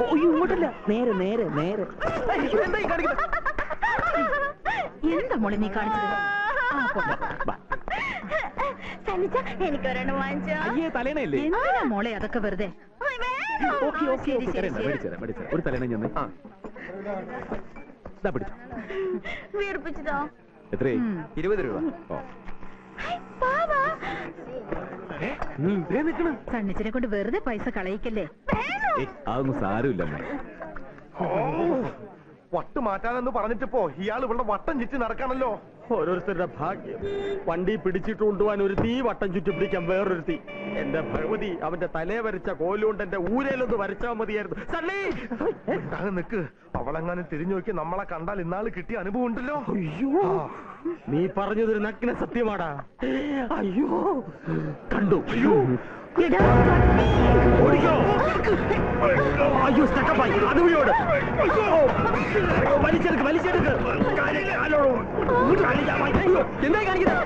ഓ ഇങ്ങോട്ടല്ല. നേരെ നേരെ നേരെ. എന്താ മോളെ നീ കാണിച്ചത്. സനിച്ച എനിക്കൊരെണ്ണം വാങ്ങിച്ചോ? മോളെ അതൊക്കെ വെറുതെ? ഒരു തലേണ ഞാൻ വീർപ്പിച്ചതോ? എത്രയായി? ഇരുപത് രൂപ. സണ്ണിച്ചിനെ കൊണ്ട് വെറുതെ പൈസ കളയിക്കല്ലേ? അതൊന്നും സാരമില്ല വട്ട് മാറ്റാനെന്ന് പറഞ്ഞിട്ടിപ്പോ ഇയാൾ ഇവിടെ വട്ടം ചുറ്റി നടക്കാണല്ലോ. ഓരോരുത്തരുടെ ഭാഗ്യം. വണ്ടി പിടിച്ചിട്ട് കൊണ്ടുപോകാൻ ഒരു തീ വട്ടം ചുറ്റി പിടിക്കാൻ വേറൊരു തീ എന്റെ ഭഗവതി അവന്റെ തലേ വരച്ച കോലുകൊണ്ട് എന്റെ ഊരയിലൊന്ന് വരച്ചാൽ മതിയായിരുന്നു. നിക്ക്. അവളെങ്ങാനും തിരിഞ്ഞു നോക്കി നമ്മളെ കണ്ടാൽ ഇന്നാൾ കിട്ടിയ അനുഭവം ഉണ്ടല്ലോ അയ്യോ നീ പറഞ്ഞതൊരു നഗ്ന സത്യമാടാ അയ്യോ കണ്ടു അയ്യോ ഓടിക്കോ അയ്യോ സ്റ്റക്കപ്പായി അതുവഴിയോട് വലിച്ചെടുക്ക് വലിച്ചെടുക്ക് എന്തായി കാണിക്കുന്നത്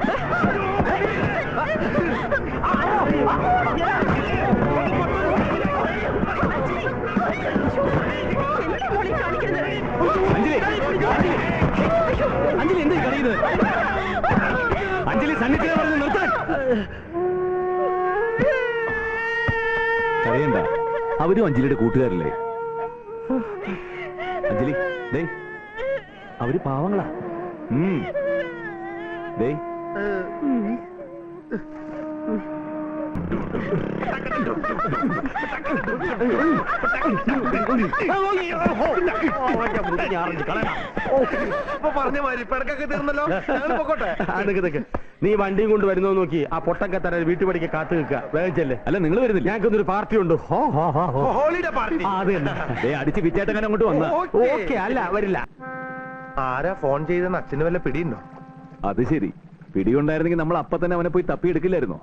അഞ്ജലി എന്താ കളിയുന്നത് അഞ്ജലി സന്നിധിയെ പറഞ്ഞു നിർത്താൻ കരയണ്ട അവരും അഞ്ജലിയുടെ കൂട്ടുകാരല്ലേ? അഞ്ജലി ദേ അവർ പാവങ്ങളാ. ഉം. ദേ. പറഞ്ഞ മാതിരി പിടക്കൊക്കെ തീർന്നല്ലോ. ഞങ്ങൾ പൊക്കോട്ടെ. ആ, നിക്ക് നിക്ക്. നീ വണ്ടിയും കൊണ്ട് വരുന്നോ നോക്കി ആ പൊട്ടൊക്കെ തരാൻ വീട്ടു പടിക്ക് കാത്തു നിൽക്കുക. വേഗം ചെല്ലേ. അല്ല നിങ്ങൾ വരുന്നില്ല. ഞങ്ങൾക്കൊന്നൊരു പാർട്ടി ഉണ്ട്. ഹോ ഹോ ഹോ ഹോ. Holiday party. ആ, അത് തന്നെ. ദേ അടിച്ച് വിറ്റേട്ടങ്ങനെ അങ്ങോട്ട് വന്ന ഓക്കെ. അല്ല വരില്ല. ആരാ ഫോൺ ചെയ്തെന്ന് അച്ഛന് വല്ല പിടിയുണ്ടോ? അത് ശരി. പിടിയുണ്ടായിരുന്നെങ്കിൽ നമ്മൾ അപ്പൊ തന്നെ അവനെ പോയി തപ്പിയെടുക്കില്ലായിരുന്നോ?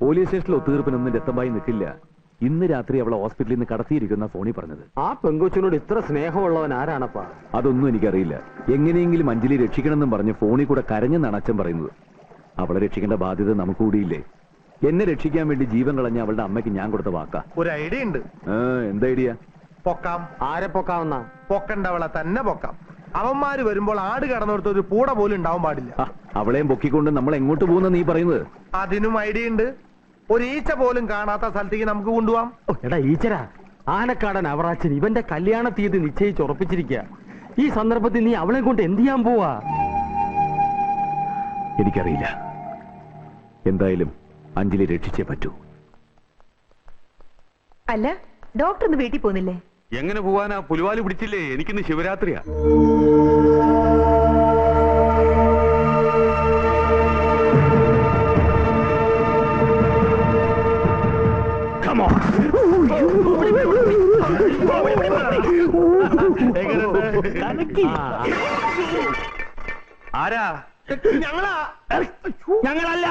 പോലീസ് സ്റ്റേഷനിൽ ഒത്തുതീർപ്പിനൊന്നും രക്തമായി നിൽക്കില്ല. ഇന്ന് രാത്രി അവളെ ഹോസ്പിറ്റലിൽ നിന്ന് കടത്തിയിരിക്കുന്ന ഫോണി പറഞ്ഞത്. ആ പെങ്കൊച്ചിനോട് ഇത്ര സ്നേഹമുള്ളവൻ ആരാണപ്പാ? അതൊന്നും എനിക്കറിയില്ല. എങ്ങനെയെങ്കിലും അഞ്ജലി രക്ഷിക്കണമെന്നും പറഞ്ഞ് ഫോണിൽ കൂടെ കരഞ്ഞെന്നാണ് അച്ഛൻ പറയുന്നത്. അവളെ രക്ഷിക്കേണ്ട ബാധ്യത നമുക്ക് കൂടിയില്ലേ? എന്നെ രക്ഷിക്കാൻ വേണ്ടി ജീവൻ കളഞ്ഞ അവളുടെ അമ്മയ്ക്ക് ഞാൻ കൊടുത്ത വാക്കാ. ഒരു ഐഡിയ ഉണ്ട്. ആ, എന്താ ഐഡിയ? പൊക്കാം. ആരെ പൊക്കാവുന്ന പൊക്കണ്ടവളെ തന്നെ പൊക്കാം. അവന്മാര് വരുമ്പോൾ ആട് കടന്നിടത്ത് ഒരു പൂട പോലും ഉണ്ടാവാൻ പാടില്ല. അവളെയും പൊക്കിക്കൊണ്ട് നമ്മൾ എങ്ങോട്ട് പോകുന്ന നീ പറയുന്നത്? അതിനും ഐഡിയ ഉണ്ട്. ഒരു ഈച്ച പോലും കാണാത്ത സ്ഥലത്തേക്ക് നമുക്ക് കൊണ്ടുപോവാം. ഓ, എടാ ഈച്ചരാ. ആനക്കാടൻ അവറാച്ചൻ ഇവന്റെ കല്യാണ തീയതി നിശ്ചയിച്ച് ഉറപ്പിച്ചിരിക്കുക ഈ സന്ദർഭത്തിൽ നീ അവളെ കൊണ്ട് എന്ത് ചെയ്യാൻ പോവാ? എനിക്കറിയില്ല. എന്തായാലും അഞ്ജലി രക്ഷിച്ചേ പറ്റൂ. അല്ല ഡോക്ടർ വീട്ടിൽ പോകുന്നില്ലേ? എങ്ങനെ പോവാനാ? പുലുവാലി പിടിച്ചില്ലേ? എനിക്കിന്ന് ശിവരാത്രിയാ. ആരാ? ഞങ്ങളാ. ഞങ്ങളല്ല.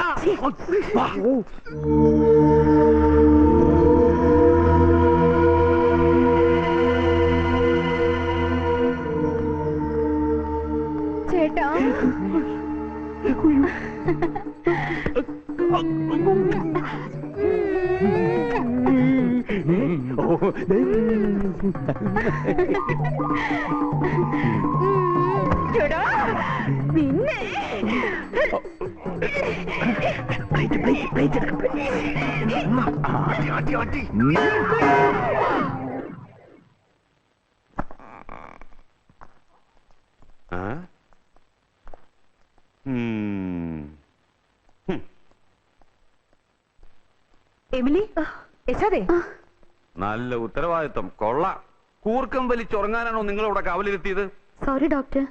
ചേട്ടാ. ചേട്ടാ പിന്നെ? ആ? ഉം. എമിലി യശോദേ നല്ല ഉത്തരവാദിത്വം. കൊള്ള. കൂർക്കം വലിച്ചുറങ്ങാനാണോ നിങ്ങൾ ഇവിടെ കാവലിരുത്തിയത്? സോറി ഡോക്ടർ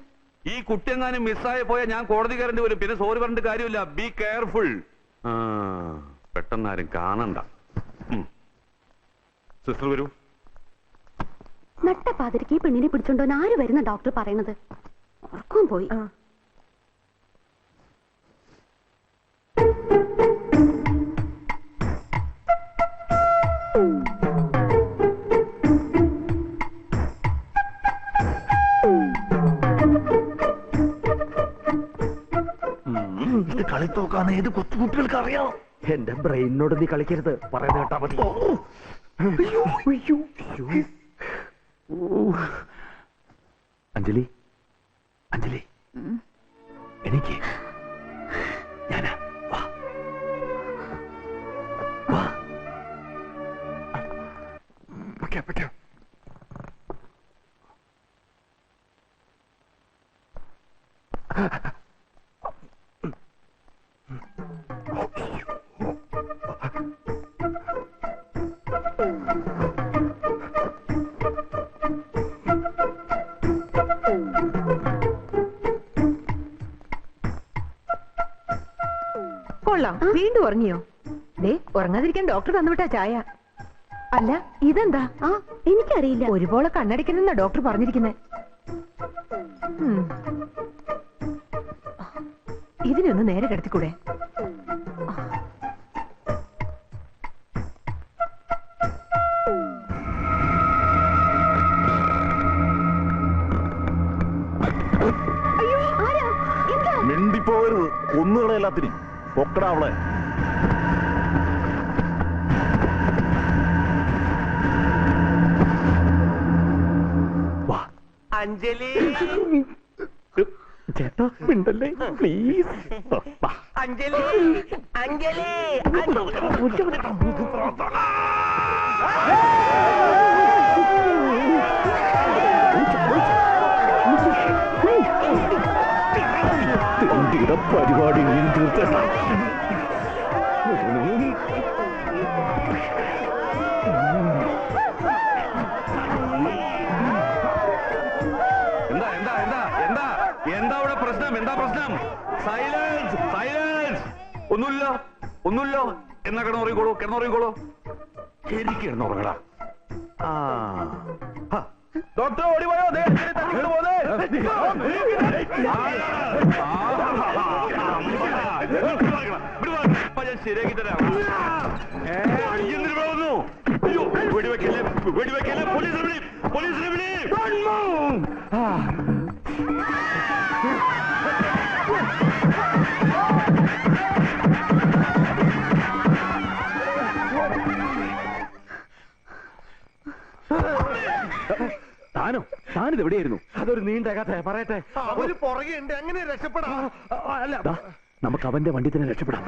ഈ കുട്ടിയെങ്ങാനും മിസ്സായി പോയാൽ ഞാൻ കോടതി കയറേണ്ടി വരും. പിന്നെ സോറി പറഞ്ഞിട്ട് കാര്യമില്ല. ബി കെയർഫുൾ പെട്ടെന്ന് ആരും കാണണ്ട. സിസ്റ്റർ വരൂ. നട്ടപ്പാതിരിക്ക് ഈ പെണ്ണിനെ പിടിച്ചോണ്ടോ ആര് വരുന്ന ഡോക്ടർ പറയണത്? ഉറക്കം പോയി. ഇത് കളിത്തോക്കാന്ന് ഏത് കൊച്ചുകുട്ടികൾക്ക് അറിയാം. എന്റെ ബ്രെയിനോട് നീ കളിക്കരുത്. പറയുന്നത് കേട്ടാ മതി. അഞ്ജലി അഞ്ജലി. എനിക്ക് ഞാനാ. വാ. കൊള്ളാം. വീണ്ടും ഉറങ്ങിയോ? ദേ ഉറങ്ങാതിരിക്കാൻ ഡോക്ടർ തന്നുവിട്ടാ ചായ. അല്ല ഇതെന്താ? ആ എനിക്കറിയില്ല. ഒരുപോലെ കണ്ണടിക്കണമെന്നാ ഡോക്ടർ പറഞ്ഞിരിക്കുന്നത് ഇതിനൊന്ന് നേരെ കിടത്തിക്കൂടെ? അയ്യോ ആരാ? എന്താ? മിണ്ടിപ്പോകരുത്. ഒന്നുകളെ എല്ലാത്തിനും. പൊക്കടാ അവളെ അഞ്ജലി ചേട്ടാ മിണ്ടല്ലേ പ്ലീസ് അഞ്ജലി അഞ്ജലി അഞ്ജലി പരിപാടി എന്താ എന്താ എന്താ എന്താ? എന്താ അവിടെ പ്രശ്നം? എന്താ പ്രശ്നം? Silence silence. ഒന്നുമില്ല ഒന്നുമില്ല. എന്നാ കിടന്നുറങ്ങിക്കോളൂ കിടന്നുറങ്ങിക്കോളൂ. ശരിക്കും കിടന്നുറങ്ങടാ. ആ. ഡോക്ടർ ഓടിപ്പോയോ ശരിയാക്കി തരാം പോകുന്നു വെടിവെക്കല്ലേ വെടിവെക്കല്ലേ പോലീസിനെ വിളി പോലീസിനെ വിളി താനോ താനിത് എവിടെയായിരുന്നു അതൊരു നീണ്ട കഥ പറയട്ടെ. അവർ പുറകെ ഉണ്ട് എങ്ങനെ രക്ഷപ്പെടാ? അല്ല. നമുക്ക് അവന്റെ വണ്ടി തന്നെ രക്ഷപ്പെടാം.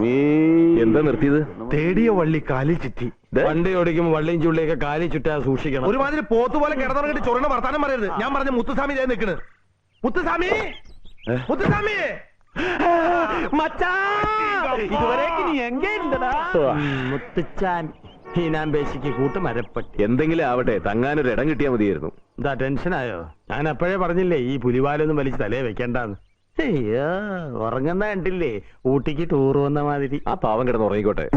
കേറിക്കോ. എന്താ നിർത്തിയത്? തേടിയ വള്ളി കാലിൽ ചുറ്റി. വണ്ടി ഓടിക്കുമ്പോ വള്ളിയും ചുള്ളിയൊക്കെ കാലിൽ ചുറ്റാ സൂക്ഷിക്കണം. ഒരുമാതിരി പോത്ത് പോലെ കിടന്നിറങ്ങിട്ട് ചൊറണ വർത്താനം പറയരുത്. ഞാൻ പറഞ്ഞ മുത്തുസ്വാമി ഞാൻ നിൽക്കണ്. മുത്തുസ്വാമി! മുത്തുസ്വാമി! ഇതുവരേക്ക് നീ എങ്കേ മുത്തച്ചാൻ ഹീനാമ്പേശിക്ക് കൂട്ട് മരപ്പട്ടി എന്തെങ്കിലും ആവട്ടെ തങ്ങാനൊരു ഇടം കിട്ടിയാൽ മതിയായിരുന്നു. എന്താ ടെൻഷനായോ? ഞാൻ അപ്പോഴേ പറഞ്ഞില്ലേ ഈ പുലിവാലൊന്നും വലിച്ച് തലേ വെക്കണ്ടെന്ന്. അയ്യോ ഉറങ്ങുന്ന കണ്ടില്ലേ ഊട്ടിക്ക് ടൂർ വന്ന മാതിരി ആ പാവം കിടന്ന് ഉറങ്ങിക്കോട്ടെ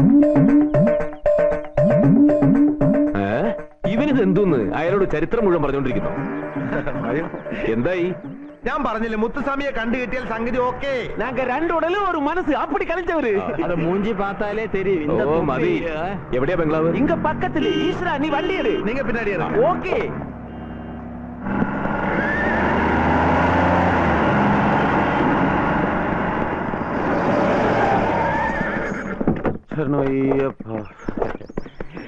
ഏ ഇവനിത് എന്തോന്ന് അയാളോട് ചരിത്രം മുഴുവൻ പറഞ്ഞോണ്ടിരിക്കുന്നു എന്തായി ഞാൻ പറഞ്ഞില്ലേ മുത്തുസ്വാമിയെ കണ്ടു കിട്ടിയാൽ സംഗതി ഓക്കേ நாங்க ரெண்டு உடலும் ஒரு மனசு அப்படி கழிச்சவரு அத மூஞ்சி பார்த்தாலே தெரியும் இந்த ഓ മതി தும்பி, എവിടെയാ ബംഗ്ലാവ് இங்க பக்கத்துல ஈஸ்வரா நீ வண்டி எடு നിങ്ങൾ പിന്നാടി ഇറങ്ങ്. ஓகே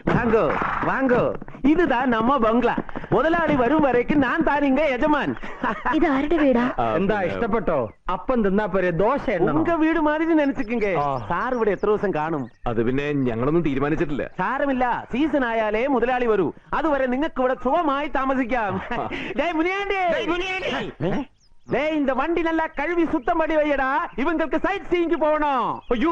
வாங்கோ வாங்கோ இதுதான் நம்ம பங்களா முதலாளி வரும் வரைக்கும் நான் தான் இங்க எஜமான் ഇത് ആരുടെ വീടാ എന്താ ഇഷ്ടപ്പെട്ടോ അപ്പം തിന്നാ പോരെ ദോശ ഉങ്ക വീട് മാതിരി നനച്ചിക്കുങ്ക സാർ ഇവിടെ എത്ര ദിവസം കാണും അത് പിന്നെ ഞങ്ങളൊന്നും തീരുമാനിച്ചിട്ടില്ല സാരമില്ല സീസൺ ആയാലേ മുതലാളി വരൂ അതുവരെ നിങ്ങൾക്ക് ഇവിടെ സുഖമായി താമസിക്കാം டேய் முனியாண்டி ஏ? டேய் இந்த வண்டி நல்லா கழுவி சுத்தம் பண்ணி வையடா இவங்களுக்கு சைட் சீயிங்க்கு போகணும் അയ്യോ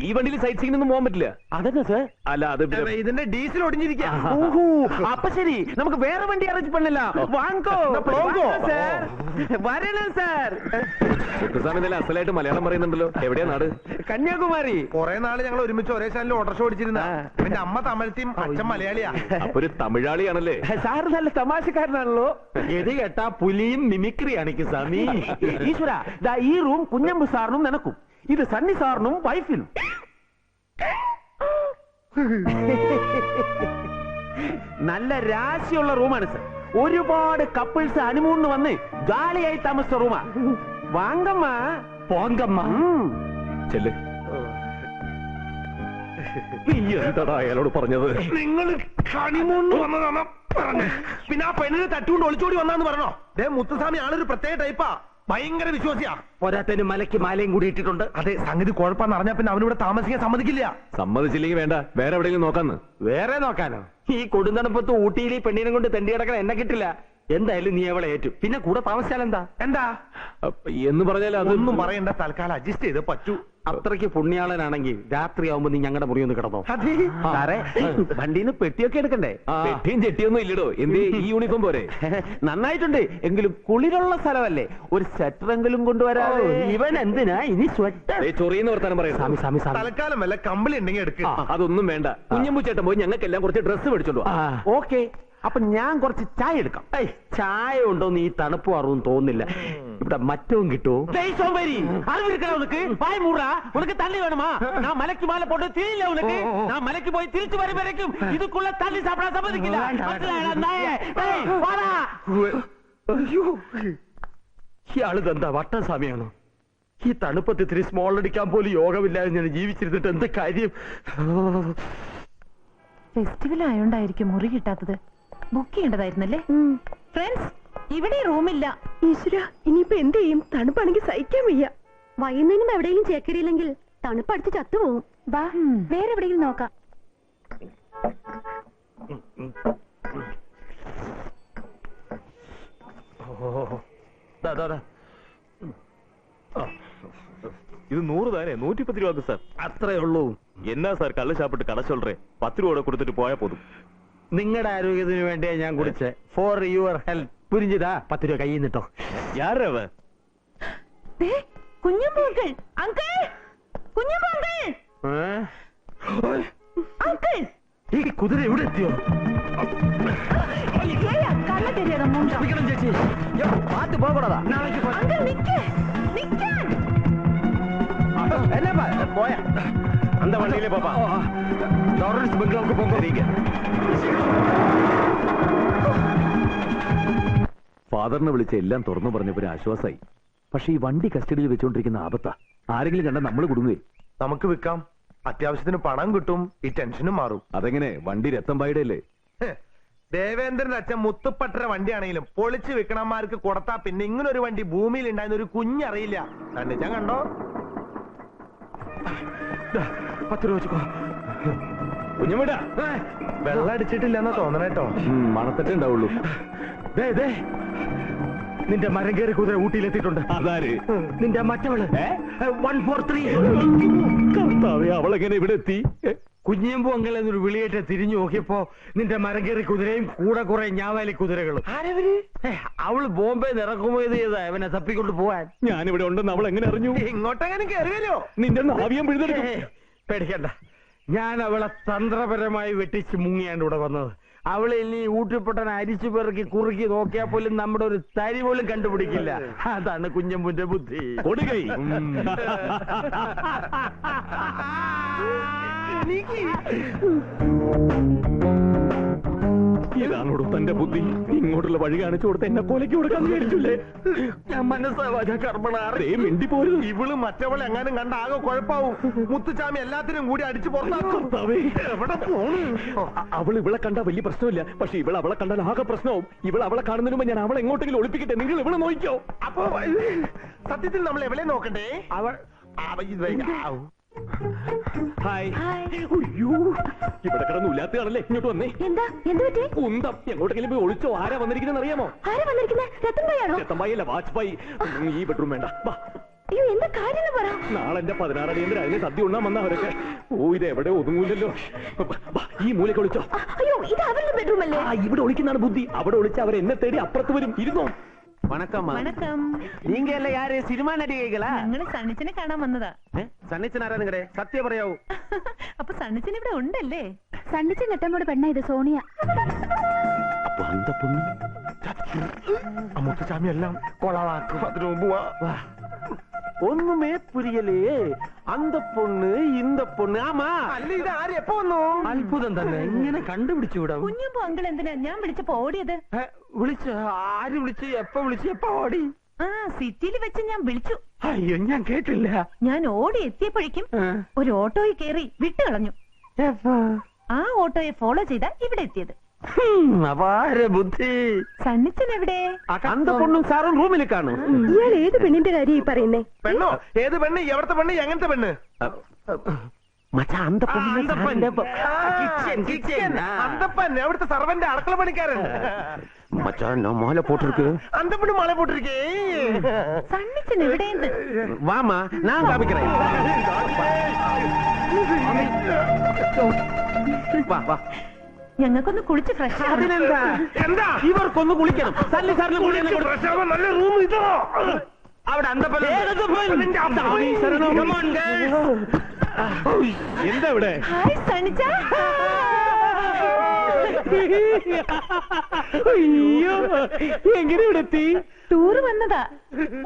ഈ വണ്ടിയിൽ സൈറ്റ് സീനൊന്നും പോകാൻ പറ്റില്ല അതെന്നാ സാർ അല്ല അത് പിന്നെ- ഇതിന്റെ ഡീസൽ ഒടിഞ്ഞിരിക്കുക ஓஹோ அப்ப சரி நமக்கு வேற வண்டி அரேஞ்ச் பண்ணலாம் வாங்கோ போங்கோ. வாங்க சார் வரணும் சார் മുത്തുസ്വാമി നല്ല അസലായിട്ട് മലയാളം പറയുന്നുണ്ടല്ലോ എവിടെയാ നാട് கன்னியாகுமரி കുറെ നാള് ഞങ്ങൾ ഒരുമിച്ച് ഒരേ ചാനലിൽ ഓട്ടർഷോ ഓടിച്ചിരുന്ന ആ. എന്റെ അമ്മ തമിഴത്തെയും അച്ഛൻ മലയാളിയാ അപ്പൊ ഒരു തമിഴാളിയാണല്ലേ സാറ് നല്ല തമാശക്കാരനാണല്ലോ ഇത് കേട്ടാ പുലിയും മിമിക്രി കാണിക്കും സാർ മുത്തുസ്വാമി ഈശ്വര ദാ ഈ റൂം കുഞ്ഞമ്പു സാറിനും നിനക്കും. ഇത് സണ്ണി സാറിനും വൈഫിനും. നല്ല രാശിയുള്ള റൂമാണ് സർ. ഒരുപാട് കപ്പിൾസ് ഹണിമൂണിന് വന്ന് ജാലിയായി താമസിച്ച റൂമാ. വാങ്കമ്മ പോങ്കമ്മ. ചെല്ല്. നീ എന്താടാ അയാളോട് പറഞ്ഞത്? നിങ്ങൾ കണിമൂന്ന് വന്നതാണോ പറഞ്ഞ പിന്നെ ആ പെണ്ണിനെ തട്ടുകൊണ്ട് ഒളിച്ചോടി വന്നാന്ന് പറഞ്ഞോ? ദേ മുത്തുസ്വാമി ആളൊരു പ്രത്യേക ടൈപ്പാ ഭയങ്കര വിശ്വാസിയാ. പോരാത്തതിന് മലയ്ക്ക് മാലയും കൂടി ഇട്ടിട്ടുണ്ട്. അതെ സംഗതി കുഴപ്പമെന്ന് അറിഞ്ഞാ പിന്നെ അവനിവിടെ താമസിക്കാൻ സമ്മതിക്കില്ല. സമ്മതിച്ചില്ലെങ്കിൽ വേണ്ട. വേറെ എവിടെയെങ്കിലും നോക്കാന്ന്. വേറെ നോക്കാനോ? ഈ കൊടുന്തണുപ്പത്ത് ഊട്ടിയിൽ ഈ പെണ്ണിനെ കൊണ്ട് തെണ്ടി കിടക്കണ എന്നെ കിട്ടില്ല. എന്തായാലും നീ അവളെ ഏറ്റു. പിന്നെ കൂടെ താമസിച്ചാൽ എന്താ? എന്താ? എന്ന് പറഞ്ഞാൽ അതൊന്നും പറയണ്ട തൽക്കാലം അഡ്ജസ്റ്റ് ചെയ്ത് പറ്റൂ. അത്രയ്ക്ക് പുണ്യാളനാണെങ്കിൽ രാത്രി ആവുമ്പോ നീ ഞങ്ങളുടെ മുറി ഒന്ന് കിടന്നോ. സാറേ വണ്ടിന്ന് പെട്ടിയൊക്കെ എടുക്കണ്ടേ? പെട്ടിയും ചെട്ടിയൊന്നും ഇല്ലടോ. എന്തേ ഈ യൂണിഫോം പോരെ? നന്നായിട്ടുണ്ട്. എങ്കിലും കുളിരുള്ള സ്ഥലമല്ലേ? ഒരു സ്വെറ്ററെങ്കിലും കൊണ്ടുവരാതെ ഇവൻ എന്തിനാ? ഇനി സ്വെറ്റർ ചൊറിയെന്ന് വർത്താനം പറയാം. സ്വാമി സ്വാമി സ്വാമി. തൽക്കാലം വല്ല കമ്പിളി ഉണ്ടെങ്കിൽ എടുക്ക. അതൊന്നും വേണ്ട. കുഞ്ഞമ്പൂച്ചേട്ടൻ പോയി ഞങ്ങൾക്കെല്ലാം കുറച്ച് ഡ്രസ്സ് മേടിച്ചോളൂ ഓക്കെ. അപ്പൊ ഞാൻ കുറച്ച് ചായ എടുക്കാം ഏയ് ചായ ഉണ്ടോന്ന് ഈ തണുപ്പ് അറിവും തോന്നില്ല ഇവിടെ മറ്റവും കിട്ടുമോ உனக்கு பாய் மூடா உனக்கு தண்ணி வேணுமா நான் மலைக்கு மேல போட்டு தெரியல உனக்கு நான் மலைக்கு போய் திருச்சி வரும் வரைக்கும் இதுக்குள்ள தண்ணி சாப்பிட சம்மதிக்கல മനസ്സിലായടാ, നായേ? ഏയ്, വാടാ. ഇയാള് എന്താ വട്ടസ്വാമിയാണോ ഈ തണുപ്പത്ത് ഇത്തിരി സ്മോൾ അടിക്കാൻ പോലും യോഗമില്ലാതെ ഞാൻ ജീവിച്ചിരുന്നിട്ട് എന്ത് കാര്യം ഫെസ്റ്റിവൽ ആയോണ്ടായിരിക്കും മുറി കിട്ടാത്തത് ബുക്ക് ചെയ്യേണ്ടതായിരുന്നല്ലേ? ഫ്രണ്ട്സ് ഇവിടെ റൂമില്ല ഈശ്വര ഇനിയിപ്പോ എന്ത് ചെയ്യും? തണുപ്പാണെങ്കിൽ സഹിക്കാൻ വയ്യ. വൈകുന്നേരം എവിടെയും ചേക്കരിയില്ലെങ്കിൽ തണുപ്പടിച്ച് ചത്തുപോകും. വാ വേറെ എവിടെയെങ്കിലും നോക്കാം. ഇത് നൂറ് താനേ നൂറ്റിപ്പത്ത് രൂപ സാർ. അത്രേ ഉള്ളൂ. എന്നാ സാർ കള്ള ഷാപ്പിട്ട് കട പത്ത് രൂപ കൊടുത്തിട്ട് പോയാ പോതും. നിങ്ങളുടെ ആരോഗ്യത്തിന് വേണ്ടിയാ ഞാൻ കുടിച്ചേ. ഫോർ യുവർ ഹെൽത്ത് പുരിഞ്ചിതാ പത്ത് രൂപ കൈ നിട്ടോ യാറവ് അങ്കിൾ! അങ്കിൾ! ഈ കുതിര എവിടെ എത്തിയോ? ചേച്ചി. പോയാ. அந்த வண்டியிலே பாப்பா ലോറൻസ് ബംഗ്ലാവുക്ക് പോകോ ഫാദറിനെ വിളിച്ച് എല്ലാം തുറന്നു പറഞ്ഞപ്പോ ഒരു ആശ്വാസമായി പക്ഷെ ഈ വണ്ടി കസ്റ്റഡിയിൽ വെച്ചോണ്ടിരിക്കുന്ന ആപത്താ ആരെങ്കിലും കണ്ടാൽ നമ്മൾ കുടുങ്ങുകയെ നമുക്ക് വിൽക്കാം അത്യാവശ്യത്തിന് പണം കിട്ടും ഈ ടെൻഷനും മാറും അതെങ്ങനെ വണ്ടി രത്തം പായുടെ അല്ലേ ഹെ, ദേവേന്ദ്രന്റെ അച്ഛൻ മുത്തുപ്പട്ടര വണ്ടിയാണെങ്കിലും പൊളിച്ചു വിൽക്കണന്മാർക്ക് കൊടുത്താ പിന്നെ ഇങ്ങനെ ഒരു വണ്ടി ഭൂമിയിൽ ഉണ്ടായിരുന്ന ഒരു കുഞ്ഞറിയില്ല കണ്ണിച്ചാൻ കണ്ടോ പത്ത് രൂപ വെച്ചോ വെള്ളം അടിച്ചിട്ടില്ലെന്നാ തോന്നണേട്ടോ മണത്തട്ടേ ഉണ്ടാവുള്ളൂ. നിന്റെ മരം കയറി കുതിര ഊട്ടിയിലെത്തിയിട്ടുണ്ട്. നിന്റെ മറ്റവൾ. വൺ ഫോർ ത്രീ അവളെങ്ങനെ ഇവിടെ എത്തി? ഏ? കുഞ്ഞിയമ്പു അങ്കൽ എന്നൊരു വിളിയേറ്റ് തിരിഞ്ഞു നോക്കിയപ്പോ നിന്റെ മരം കയറി കുതിരയും കൂടെ കുറെ ഞാവാലി കുതിരകളും. അവൾ ബോംബെ നിറക്കുമോ ചെയ്താ അവനെ തപ്പിക്കൊണ്ട് പോവാൻ. ഞാനിവിടെ ഉണ്ടെന്ന് അവൾ എങ്ങനെ അറിഞ്ഞു? ഇങ്ങോട്ടെങ്ങനെ കയറി വരുമോ നിന്റെ നാവിയം പിഴുതെടുക്കും. പേടിക്കണ്ട. ഞാൻ അവളെ തന്ത്രപരമായി വെട്ടിച്ച് മുങ്ങിയാണ് ഇവിടെ വന്നത്. അവളെ ഇനി ഊട്ടിപ്പൊട്ടൻ അരിച്ചു പെറുക്കി കുറുക്കി നോക്കിയാൽ പോലും നമ്മുടെ ഒരു തരി പോലും കണ്ടുപിടിക്കില്ല. അതാണ് കുഞ്ഞമ്പുന്റെ ബുദ്ധി. കൊടുകൈ. ഇതാണോടു തന്റെ ബുദ്ധി? ഇങ്ങോട്ടുള്ള വഴി കാണിച്ചു കൊടുത്ത എന്നെ കൊലയ്ക്ക് കൊടുക്കാൻ വിചാരിച്ചില്ലേ? ഞാൻ മനസ്സാവാ കർമ്മണ മിണ്ടി പോരുത് ഇവൾ മറ്റവളെ എങ്ങാനും കണ്ട ആകെ കുഴപ്പാവും. മുത്തുചാമി എല്ലാത്തിനും കൂടി അടിച്ചു പുറത്താക്കും. എവിടെ പോണു? അവൾ ഇവളെ കണ്ട വലിയ പ്രശ്നമില്ല. പക്ഷെ ഇവൾ അവളെ കണ്ടാൽ ആകെ പ്രശ്നവും. ഇവൾ അവളെ കാണുന്നതിന് മുമ്പ് ഞാൻ അവളെ എങ്ങോട്ടെങ്കിലും ഒളിപ്പിക്കട്ടെ? നിങ്ങൾ ഇവളെ നോക്കിയോ അപ്പൊ സത്യത്തിൽ നമ്മൾ എവിടെ നോക്കണ്ടേ? അവൾ അവ. ഹായ്. അയ്യോ ഇവിടെ കിടന്ന് ഉലാത്തുകാണല്ലേ ഇങ്ങോട്ട് വന്നേ. എന്താ? എന്ത് പറ്റി? കുന്തം. എങ്ങോട്ടെങ്കിലും പോയി ഒളിച്ചോ? ആരാ വന്നിരിക്കുന്നത് അറിയാമോ? ആരാ വന്നിരിക്കുന്നത് രത്തൻ പോയാണോ ചെത്തമ്പായി അല്ല വാജ്പായി ഈ ബെഡ്റൂം വേണ്ട. വാ. അയ്യോ എന്താ കാര്യം പറ. നാളെ എന്റെ പതിനാറ് അടിയന്തര അതിന് സദ്യ ഉണ്ണാൻ വന്ന അവരൊക്കെ. ഓ ഇത് എവിടെ ഒതുങ്ങൂലല്ലോ ഈ മൂലയ്ക്ക് ഒളിച്ചോ. അയ്യോ ഇത് അവരുടെ ബെഡ്റൂം അല്ലേ? ഇവിടെ ഒളിക്കുന്നതാണ് ബുദ്ധി. അവിടെ ഒളിച്ച് അവർ എന്നെ തേടി അപ്പുറത്ത് വരും. ഇരുന്നോ? வணக்கம் வணக்கம். நீங்க எல்லாம் யாரு? சினிமா நடிகைகளா? ഞങ്ങൾ സണ്ണിച്ചനെ കാണാൻ വന്നതാ. സണ്ണിച്ചൻ ആരാ നിങ്ങളുടെ സത്യം പറയാവൂ അപ്പൊ സണ്ണിച്ചൻ ഇവിടെ ഉണ്ടല്ലേ? സണ്ണിച്ച നെട്ടമ്മയുടെ പെണ്ണ ഇത് സോണിയ. അപ്പൊ അന്ത പൊണ്ണു മുത്തുചാമി എല്ലാം കൊളവാക്കും. അതിനു മുമ്പ് വാ. ஒண்ணுமே புரியலையே அந்த பொண்ணு இந்த பொண்ணு ஆமா അല്ല ഇത് ആര് എപ്പോ വന്നു അത്ഭുതം തന്നെ ഇങ്ങനെ കണ്ടുപിടിച്ചു വിടാം കുഞ്ഞുമ്പോ അങ്കിൾ എന്തിനാ ഞാൻ വിളിച്ചപ്പോ ഓടിയത് വിളിച്ച് ആര് വിളിച്ച് എപ്പ വിളിച്ച് എപ്പ ഓടി ആ സിറ്റിയിൽ വെച്ച് ഞാൻ വിളിച്ചു അയ്യോ ഞാൻ കേട്ടില്ല ഞാൻ ഓടി എത്തിയപ്പോഴേക്കും ആ. ഒരു ഓട്ടോയിൽ കയറി വിട്ടു കളഞ്ഞു എപ്പ? ആ ഓട്ടോയെ ഫോളോ ചെയ്താ ഇവിടെ എത്തിയത് ഹും, അപാര ബുദ്ധി സണ്ണിച്ചൻ എവിടെ അന്ത പൊണ്ണും സാറും റൂമിൽ കാണും ഇയാൾ ഏത് പെണ്ണിന്റെ കാര്യം ഈ പറയുന്നേ പെണ്ണോ ഏത് പെണ്ണ് എവിടത്തെ പെണ്ണ് എങ്ങനത്തെ പെണ്ണ് മച്ചാ അന്ത പൊണ്ണിന്റെ സാറിന്റെ പ- കിച്ചൻ കിച്ചൻ അന്തപ്പൻ എവിടുത്തെ സർവന്റെ അടുക്കള പണിക്കാരൻ മച്ചാ நான் மாலை போட்டிருக்கு അന്തപ്പന് മഴ പോട്ടിരിക്കേ സണ്ണിച്ചൻ എവിടെയെന്ന് வாமா நான் காமிக்கிறேன் വാ വാ ഞങ്ങൾക്കൊന്ന് കുളിച്ച് ഫ്രഷ് അതിനെന്താ? എന്താ? ഇവർക്കൊന്ന് കുളിക്കണം. സല്ലി സാറിന് കുളിക്കണം. നല്ല റൂം ഇതോ. അവിടെ എന്താ ഇവിടെ? ഹായ് സണ്ണിച്ച അയ്യോ എങ്ങനെ ഇവിടെ എത്തി ടൂറ് വന്നതാ.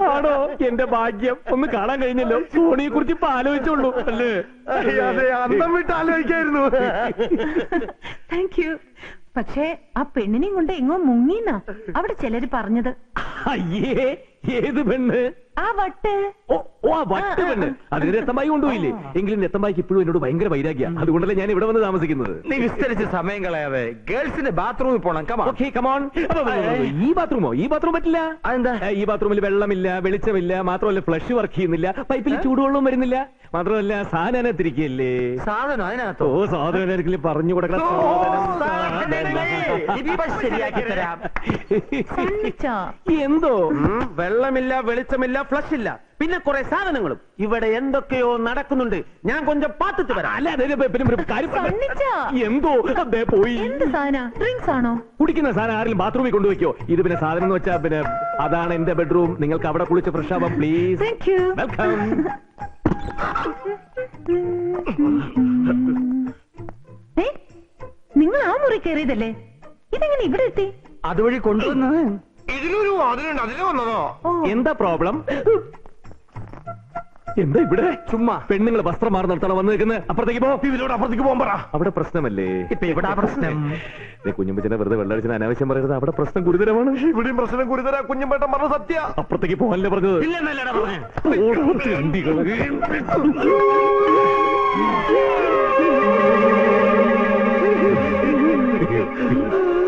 ആണോ? എന്റെ ഭാഗ്യം. ഒന്ന് കാണാൻ കഴിഞ്ഞല്ലോ. സോണിയെ കുറിച്ച് ഇപ്പൊ ആലോചിച്ചോളൂ. അല്ലേ? അതെ അന്തം വിട്ട് ആലോചിക്കായിരുന്നു. താങ്ക് യു പക്ഷേ ആ പെണ്ണിനെയും കൊണ്ട് എങ്ങോ മുങ്ങിന്നാ. അവിടെ ചിലര് പറഞ്ഞത്. അയ്യേ ഏത് പെണ്ണ്? ആ വട്ട്. ഓ ഓ ആ വട്ട് പെണ്ണ് അതിന് രത്തമ്പായി കൊണ്ടുപോയില്ലേ? എങ്കിലും രത്തമ്പായിക്ക് ഇപ്പോഴും എന്നോട് ഭയങ്കര വൈരാഗ്യ. അതുകൊണ്ടല്ലേ ഞാൻ ഇവിടെ വന്ന് താമസിക്കുന്നത്. നീ വിസ്തരിച്ച് സമയം കളയാതെ ഗേൾസിന് ബാത്റൂമിൽ പോണം. കമാ ഓക്കെ കമോൺ ഈ ബാത്റൂമോ? ഈ ബാത്റൂം പറ്റില്ല. അതെന്താ? ഏ, ഈ ബാത്റൂമിൽ വെള്ളമില്ല വെളിച്ചമില്ല മാത്രമല്ല ഫ്ലഷ് വർക്ക് ചെയ്യുന്നില്ല പൈപ്പിൽ ചൂടുവെള്ളവും വരുന്നില്ല. മാത്രമല്ല സാധനത്തിരിക്കല്ലേ? സാധനം? ഓ അതിനകത്തോ സാധനം പറഞ്ഞു കൊടുക്കണം. ഇപ്പൊ ശരിയാക്കി തരാം. സണ്ണിച്ച. എന്തോ? ഉം, വെള്ളമില്ല വെളിച്ചമില്ല ഫ്ലഷ് ഇല്ല. പിന്നെ കുറെ സാധനങ്ങളും. ഇവിടെ എന്തൊക്കെയോ നടക്കുന്നുണ്ട്. ഞാൻ കൊഞ്ചം പാത്തിട്ട് വരാം. അല്ല അതെ, അതെ, പിന്നെ ഒരു കാര്യം പറഞ്ഞ- സണ്ണിച്ച. എന്തോ? അതെ പോയി. എന്ത് സാധന? ഡ്രിങ്ക്സ് ആണോ? കുടിക്കുന്ന സാധനം ആരെങ്കിലും ബാത്റൂമിൽ കൊണ്ടുവയ്ക്കോ. ഇത് പിന്നെ സാധനം എന്ന് വെച്ചാൽ പിന്നെ അതാണ് എന്റെ ബെഡ്റൂം. നിങ്ങൾക്ക് അവിടെ കുളിച്ച് ഫ്രഷ് ആവാം പ്ലീസ് താങ്ക് യു വെൽക്കം ഏ നിങ്ങൾ ആ മുറി കയറിയതല്ലേ? ഇതെങ്ങനെ ഇവിടെ എത്തി? അതുവഴി കൊണ്ടുവന്നത്? ഇതിലൊരു വാതിലുണ്ട്. അതിന് വന്നതോ? എന്താ പ്രോബ്ലം? എന്താ ഇവിടെ? ചുമ്മാ. പെണ്ണുങ്ങൾ വസ്ത്രം മാറി നിർത്തണം വന്നു നിൽക്കുന്നത് അപ്പുറത്തേക്ക് പോ. ഇതിലൂടെ അപ്പുറത്തേക്ക് പോകാൻ പറ. അവിടെ പ്രശ്നമല്ലേ? ഇപ്പൊ എവിടാ പ്രശ്നം? കുഞ്ഞുമ്പച്ചനെ വെറുതെ വെള്ളടിച്ചിന് അനാവശ്യം പറയരുത്. അവിടെ പ്രശ്നം ഗുരുതരമാണ്. ഇവിടെയും പ്രശ്നം ഗുരുതര. കുഞ്ഞമ്പേട്ടൻ പറഞ്ഞ സത്യ. അപ്പുറത്തേക്ക് പോകാനല്ലേ പറഞ്ഞത്? ഇല്ലെന്നല്ലടാ പറഞ്ഞേ.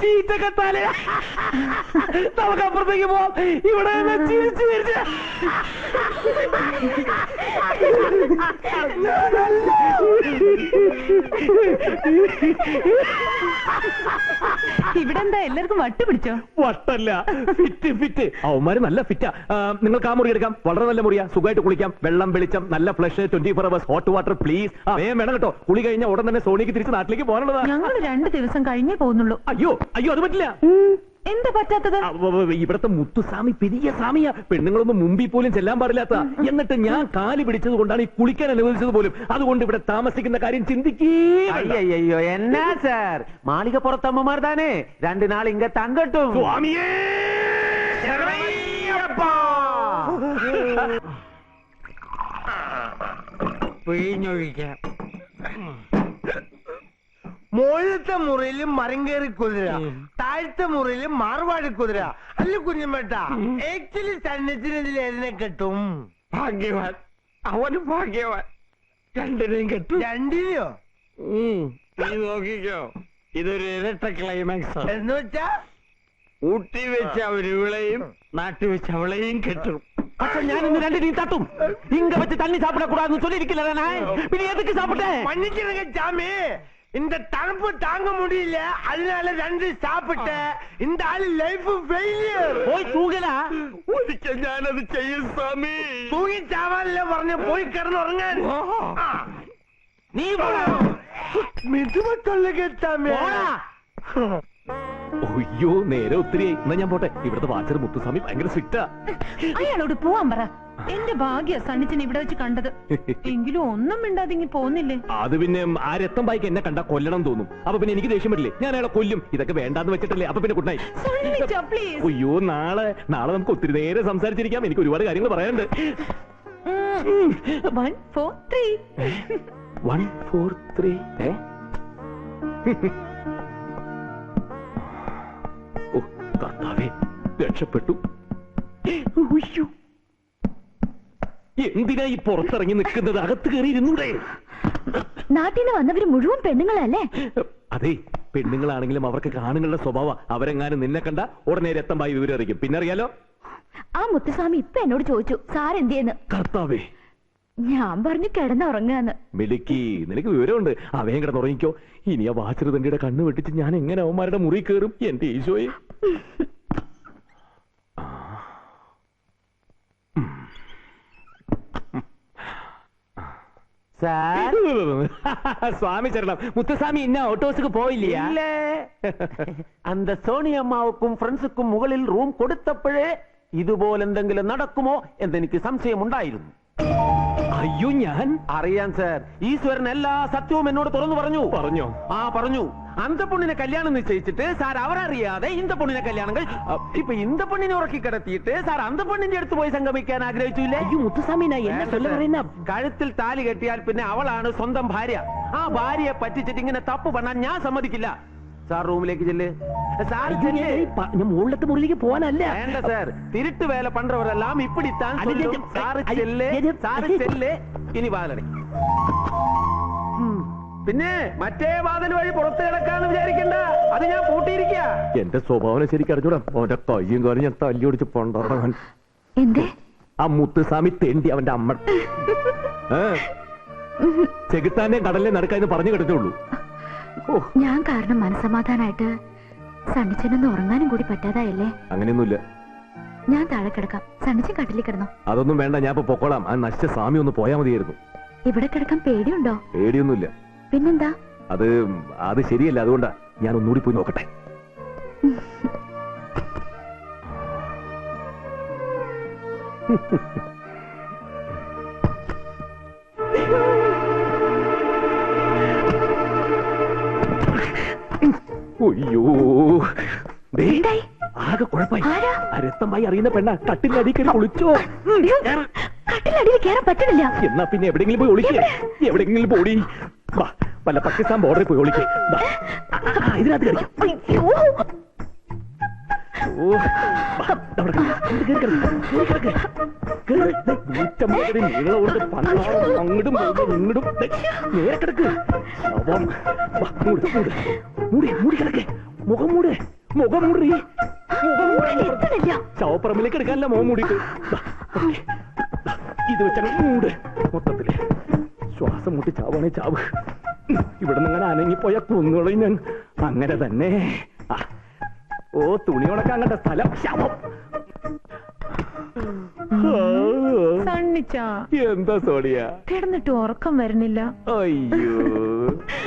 ചീറ്റൊക്കെ തല നമുക്ക് അപ്പുറത്തേക്ക് പോവാം ഇവിടെ ചിരിച്ചു ഇവിടെ എന്താ എല്ലാവർക്കും വട്ട് പിടിച്ചോ വട്ടല്ല ഫിറ്റ് ഫിറ്റ്. അവന്മാര് നല്ല ഫിറ്റാ. നിങ്ങൾ ആ മുറി എടുക്കാം. വളരെ നല്ല മുറിയാ. സുഖമായിട്ട് കുളിക്കാം. വെള്ളം വെളിച്ചം നല്ല flush twenty four hours hot water please വേഗം വേണം കേട്ടോ. കുളി കഴിഞ്ഞ ഉടൻ തന്നെ സോണിക്ക് തിരിച്ച് നാട്ടിലേക്ക് പോകാനുള്ളതാ. ഞങ്ങൾ രണ്ട് ദിവസം കഴിഞ്ഞേ പോകുന്നുള്ളൂ. അയ്യോ അയ്യോ അത് പറ്റില്ല. എന്താ പറ്റാത്തത്? ഇവിടത്തെ മുത്തുസ്വാമി പെരിയ സ്വാമിയാ. പെണ്ണുങ്ങളൊന്നും മുമ്പിൽ പോലും ചെല്ലാൻ പാടില്ലാത്ത. എന്നിട്ട് ഞാൻ കാൽ പിടിച്ചത് കൊണ്ടാണ് ഈ കുളിക്കാൻ അനുവദിച്ചത് പോലും. അതുകൊണ്ട് ഇവിടെ താമസിക്കുന്ന കാര്യം. അയ്യോ എന്നാ സാർ? മാളിക പുറത്തമ്മമാർ താനേ. രണ്ടു നാൾ ഇങ്ങ തങ്കട്ടും. സ്വാമിയേ! പിഴിഞ്ഞൊഴിക്കാം. മുകളിലത്തെ മുറിയിലും മരം കയറി കുതിര. താഴത്തെ മുറിയിലും മാർവാടി കുതിര. അല്ല കുഞ്ഞുമേട്ട ആക്ച്വലി സന്നിധിന് ഇതിൽ എതിനെ കിട്ടും? ഭാഗ്യവാൻ. അവന് ഭാഗ്യവാൻ. രണ്ടിനെയും കെട്ടും. രണ്ടിനെയോ. നീ നോക്കിക്കോ ഇതൊരു ഇരട്ട ക്ലൈമാക്സ് എന്ന് വെച്ചാ? ഊട്ടി വെച്ച അവരുവിളെയും നാട്ടി വെച്ച് അവളെയും കെട്ടും. പക്ഷെ ഞാൻ ഇന്ന് രണ്ട് നീ തട്ടും ഇങ്ക വെച്ച് തണ്ണി സാപ്പിടക്കൂടാന്ന് ചൊല്ലിയിരിക്കില്ല ഞാൻ പിന്നെ എതുക്ക് സാപ്പിട്ടേ மன்னிக்கிறேங்க சாமி இந்த தனப்பு தாங்க முடியல அதனால ரெண்டு சாப்பிட்டேன் இந்த ஆளு லைஃப் ஃபெயிலியர் പോയി തൂകല ഒരിക്കൽ ഞാനത് ചെയ്യും സ്വാമി தூங்கி சாவான்ல പറഞ്ഞ போய் കിടന്ന് ഉറങ്ങാൻ ആ, നീ പോടാ മിതുമ തൊള്ളുക சாமி போടാ അയ്യോ നേരെ ഒത്തിരിയായി എന്നാ ഞാൻ പോട്ടെ. ഇവിടുത്തെ വാച്ചർ മുത്തുസ്വാമി ഭയങ്കര സ്ട്രിക്റ്റാ. അയാളോട് പോവാൻ പറ. എന്റെ ഭാഗ്യ സണ്ണിച്ചൻ ഇവിടെ വെച്ച് കണ്ടത്. എങ്കിലും ഒന്നും മിണ്ടാതിങ്ങി പോന്നില്ലേ? അത് പിന്നെ ആ രത്തം ബായിക്ക് എന്നെ കണ്ടാ കൊല്ലണം തോന്നും. അപ്പൊ പിന്നെ എനിക്ക് ദേഷ്യം പറ്റില്ലേ ഞാൻ അയാളെ കൊല്ലും. ഇതൊക്കെ വേണ്ടാന്ന് വെച്ചിട്ടല്ലേ. അപ്പൊ പിന്നെ കുട്ടായി അയ്യോ നാളെ നാളെ നമുക്ക് ഒത്തിരി നേരെ സംസാരിച്ചിരിക്കാം. എനിക്ക് ഒരുപാട് കാര്യങ്ങൾ പറയാനുണ്ട്. One four three. One four three. ഏ? കർത്താവേ രക്ഷപ്പെട്ടു. എന്തിനായി എന്തിനാ ഈ പുറത്തിറങ്ങി നിൽക്കുന്നത്? അകത്ത് കയറി ഇരുന്നൂടെ. നാട്ടിൽ നിന്ന് വന്നവര് മുഴുവൻ പെണ്ണുങ്ങളല്ലേ? അതെ പെണ്ണുങ്ങളാണെങ്കിലും അവർക്ക് കാണുങ്ങളുടെ സ്വഭാവം അവരെങ്ങാനും നിന്നെ കണ്ട ഉടനെ വിവരം അറിയിക്കും. പിന്നെ അറിയാലോ ആ മുത്തുസ്വാമി ഇപ്പൊ എന്നോട് ചോദിച്ചു സാർ എന്തിയെന്ന്? കർത്താവേ. ഞാൻ പറഞ്ഞു കിടന്നുറങ്ങാന്ന്. മിടുക്കി നിനക്ക് വിവരമുണ്ട്. അവയും കിടന്നുറങ്ങിക്കോ. ഇനി ആ വാച്ചൃതണ്ടിയുടെ കണ്ണു വെട്ടിച്ച് ഞാൻ എങ്ങനെ അവന്മാരുടെ മുറി കയറും? എന്റെ ഈശോയെ. സാർ സ്വാമി ചരണം മുത്തുസ്വാമി ഇന്ന ഓട്ടോസുക്ക് പോയില്ല இல்ல அந்த സോണി അമ്മാവുക്കും ഫ്രണ്ട്സുക്കും മുകളിൽ റൂം കൊടുത്തപ്പോഴേ ഇതുപോലെ എന്തെങ്കിലും നടക്കുമോ എന്നെനിക്ക് സംശയമുണ്ടായിരുന്നു അയ്യോ ഞാൻ അറിയാൻ സാർ ഈശ്വരൻ എല്ലാ സത്യവും എന്നോട് തുറന്നു പറഞ്ഞു പറഞ്ഞോ ആ പറഞ്ഞു അന്ത പൊണ്ണിനെ കല്യാണം നിശ്ചയിച്ചിട്ട് സാർ അവരറിയാതെ ഇന്ത പൊണ്ണിനെ കല്യാണം കഴിച്ചു ഇപ്പൊ ഇന്ത പൊണ്ണിനെ ഉറക്കി കിടത്തിയിട്ട് സാർ അന്ത പൊണ്ണിന്റെ അടുത്ത് പോയി സംഗമിക്കാൻ ആഗ്രഹിച്ചില്ലേ അയ്യോ മുത്തുസ്വാമി ഞാൻ എന്നെ വേണ്ട சொல்ல സാർ. പറയുന്ന കഴുത്തിൽ താലി കെട്ടിയാൽ പിന്നെ അവളാണ് സ്വന്തം ഭാര്യ ആ ഭാര്യയെ പറ്റിച്ചിട്ട് ഇങ്ങനെ തപ്പ് പണാൻ ഞാൻ സമ്മതിക്കില്ല സാർ റൂമിലേക്ക് ചെല്ല്. സാർ ചെല്ല്. മുകളിലത്തെ മുറിയിലേക്ക് പോകാനല്ല. വേണ്ട സാർ. തിരുട്ട് വേല പണ്ടവരെല്ലാം ഇപ്പിടിത്താൻ സാറ് ചെല്ല്. സാറ് ചെല്ല്. ഇനി വാലടേ. പിന്നെ മറ്റേ വാതിൽ വഴി പുറത്ത് കിടക്കാന്ന് വിചാരിക്കണ്ട. അത് ഞാൻ പൂട്ടിയിരിക്ക. എന്റെ സ്വഭാവം ശരിക്കും അറിഞ്ഞൂടാ. ഓന്റെ കയ്യും കാര്യം ഞാൻ തല്ലി ഒടിച്ച് പണ്ടവൻ ആ മുത്തുസ്വാമി തേണ്ടി അവന്റെ അമ്മ. ചെകുത്താന്റെ കടലിൽ നടക്കാന്ന് പറഞ്ഞു കിടന്നുള്ളൂ ഞാൻ കാരണം മനസമാധാനായിട്ട് സണ്ണിച്ചനൊന്നും ഉറങ്ങാനും കൂടി പറ്റാതായല്ലേ? അങ്ങനെയൊന്നുമില്ല. ഞാൻ താഴെ കിടക്കാം. സണ്ണിച്ചൻ കട്ടിലി കിടന്നോ. അതൊന്നും വേണ്ട ഞാൻ ഇപ്പൊ പൊക്കോളാം. ആ നശിച്ച സ്വാമി ഒന്ന് പോയാ മതിയായിരുന്നു. ഇവിടെ കിടക്കാൻ പേടിയുണ്ടോ? പേടിയൊന്നുമില്ല. പിന്നെന്താ? അത് അത് ശരിയല്ല അതുകൊണ്ടാ ഞാൻ ഒന്നുകൂടി പോയി നോക്കട്ടെ. ഒയ്യോ ദേ, ആകെ കുഴപ്പമായി. അറിയുന്ന പെണ്ണ കട്ടിലടി കയറി കുളിച്ചോ? അയ്യോ, കട്ടിലടിയിൽ കയറാൻ എന്നാ പിന്നെ എവിടെങ്കിലും പോയി ഒളിക്കേ? എവിടെങ്കിലും പോടി. വല്ല പാകിസ്ഥാൻ ബോർഡറിൽ പോയി ഒളിക്കേ. ഇതിനകത്ത് കയറി ഇങ്ങോട്ട് നേരെ കിടക്ക്. മൂട് മൂട്. കിടക്ക്. മുഖം മൂട്. മുഖം മൂടി. എടുക്കാനല്ല മുഖം മൂടിയിട്ട്. ഇത് വെച്ചാൽ മൂട്. മൊത്തത്തിൽ. ശ്വാസം മുട്ടി ചാവാണേ ചാവ്. ഇവിടെ നിന്ന് അങ്ങനെ അനങ്ങിപ്പോയ കുന്നുകളെ ഞാൻ അങ്ങനെ തന്നെ. ഓ തുണി ഉണക്കാൻ കണ്ട സ്ഥലം. സണ്ണിച്ച. എന്താ സോണിയ? കിടന്നിട്ട് ഉറക്കം വരുന്നില്ല. അയ്യോ.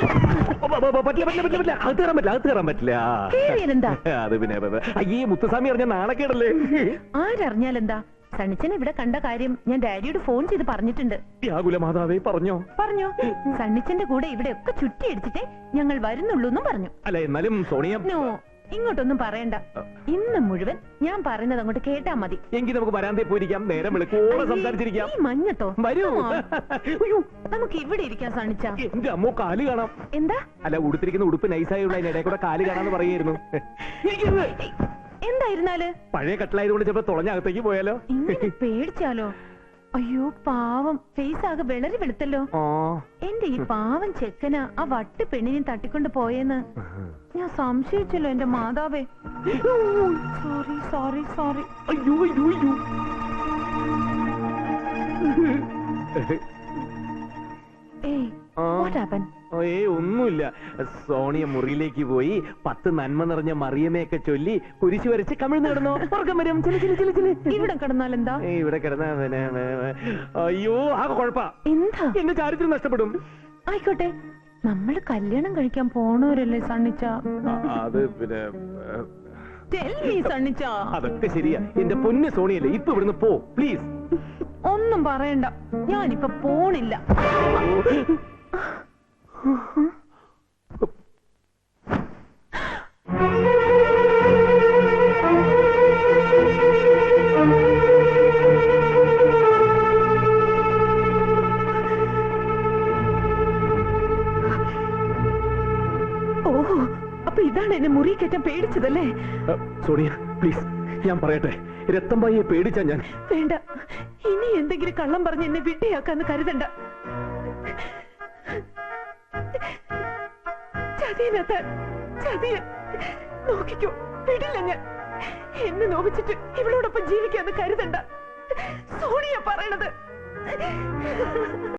പറ്റില്ല പറ്റില്ല പറ്റില്ല അകത്ത് കയറാൻ പറ്റില്ല അകത്ത് കയറാൻ പറ്റില്ല. കേറിയാലെന്താ? അത് പിന്നെ അയ്യേ മുത്തുസ്വാമി അറിഞ്ഞ നാണക്കേടല്ലേ? ആരറിഞ്ഞാലെന്താ? സണ്ണിച്ചൻ ഇവിടെ കണ്ട കാര്യം ഞാൻ ഡാഡിയോട് ഫോൺ ചെയ്ത് പറഞ്ഞിട്ടുണ്ട്. വ്യാകുല മാതാവേ പറഞ്ഞോ? പറഞ്ഞു? സണ്ണിച്ചന്റെ കൂടെ ഇവിടെ ഒക്കെ ചുറ്റിയടിച്ചിട്ടേ ഞങ്ങൾ വരുന്നുള്ളൂ എന്നും പറഞ്ഞു. അല്ല എന്നാലും സോണിയ ഇങ്ങോട്ടൊന്നും പറയണ്ട. ഇന്ന് മുഴുവൻ ഞാൻ പറയുന്നത് അങ്ങോട്ട് കേട്ടാ മതി. എങ്കിൽ നമുക്ക് വരാന്തേ പോയിരിക്കാം. നേരം വെളുക്കോളം സംസാരിച്ചിരിക്കാം. ഈ മഞ്ഞത്തോ? വരൂ. നമുക്ക് ഇവിടെ ഇരിക്കാൻ സണ്ണിച്ച എന്റെ അമ്മോ കാൽ കാണാം. എന്താ? അല്ല ഉടുത്തിരിക്കുന്ന ഉടുപ്പ് നൈസായുള്ള അതിനിടെ കൂടെ കാൽ കാണാന്ന് പറയായിരുന്നു. എന്തായിരുന്നാൽ? പഴയ കട്ടിലായതുകൊണ്ട് ചിലപ്പോ തുളഞ്ഞകത്തേക്ക് പോയാലോ? പേടിച്ചാലോ? അയ്യോ പാവം. ഫേസ് ആകെ വിളറി വെളുത്തല്ലോ. എന്റെ ഈ പാവം ചെക്കന ആ വട്ട് പെണ്ണിനെ തട്ടിക്കൊണ്ട് പോയെന്ന്. ഞാൻ സംശയിച്ചല്ലോ എന്റെ മാതാവേ. സോറി സോറി സോറി അയ്യോ അയ്യോ അയ്യോ. ഏയ് ഏ ഒന്നുമില്ല. സോണിയ മുറിയിലേക്ക് പോയി പത്ത് നന്മ നിറഞ്ഞ മറിയമയൊക്കെ ചൊല്ലി കുരിശു വരച്ച് കമിഴ്ന്ന് കിടന്നോ ഉറക്കം വരും. ചില ചില ചില ചില. ഇവിടെ ഇവിടെ കിടന്ന അയ്യോ കുഴപ്പാ. എന്താ? എന്റെ ചാരിത്രം നഷ്ടപ്പെടും. ആയിക്കോട്ടെ. നമ്മൾ കല്യാണം കഴിക്കാൻ പോണവരല്ലേ സണ്ണിച്ച? അത് പിന്നെ Tell me, സണ്ണിച്ച. അതൊക്കെ ശരിയാ. എന്റെ പൊന്ന് സോണിയല്ലേ ഇപ്പൊ ഇവിടുന്ന് പോ പ്ലീസ് ഒന്നും പറയണ്ട. ഞാനിപ്പോ പോണില്ല. കയറ്റാൻ പേടിച്ചതല്ലേ? സോണിയ പ്ലീസ് ഞാൻ പറയട്ടെ. രത്തമ്പായിയെ പേടിച്ചാ ഞാൻ. വേണ്ട ഇനി എന്തെങ്കിലും കള്ളം പറഞ്ഞ് എന്നെ വിട്ടയാക്കാന്ന് കരുതണ്ട. ചതിയനകത്ത് ചതിയ നോക്കിക്കോ. വിടില്ല ഞാൻ. എന്നെ നോവിച്ചിട്ട് ഇവളോടൊപ്പം ജീവിക്കാന്ന് കരുതണ്ട. സോണിയ പറയണത്.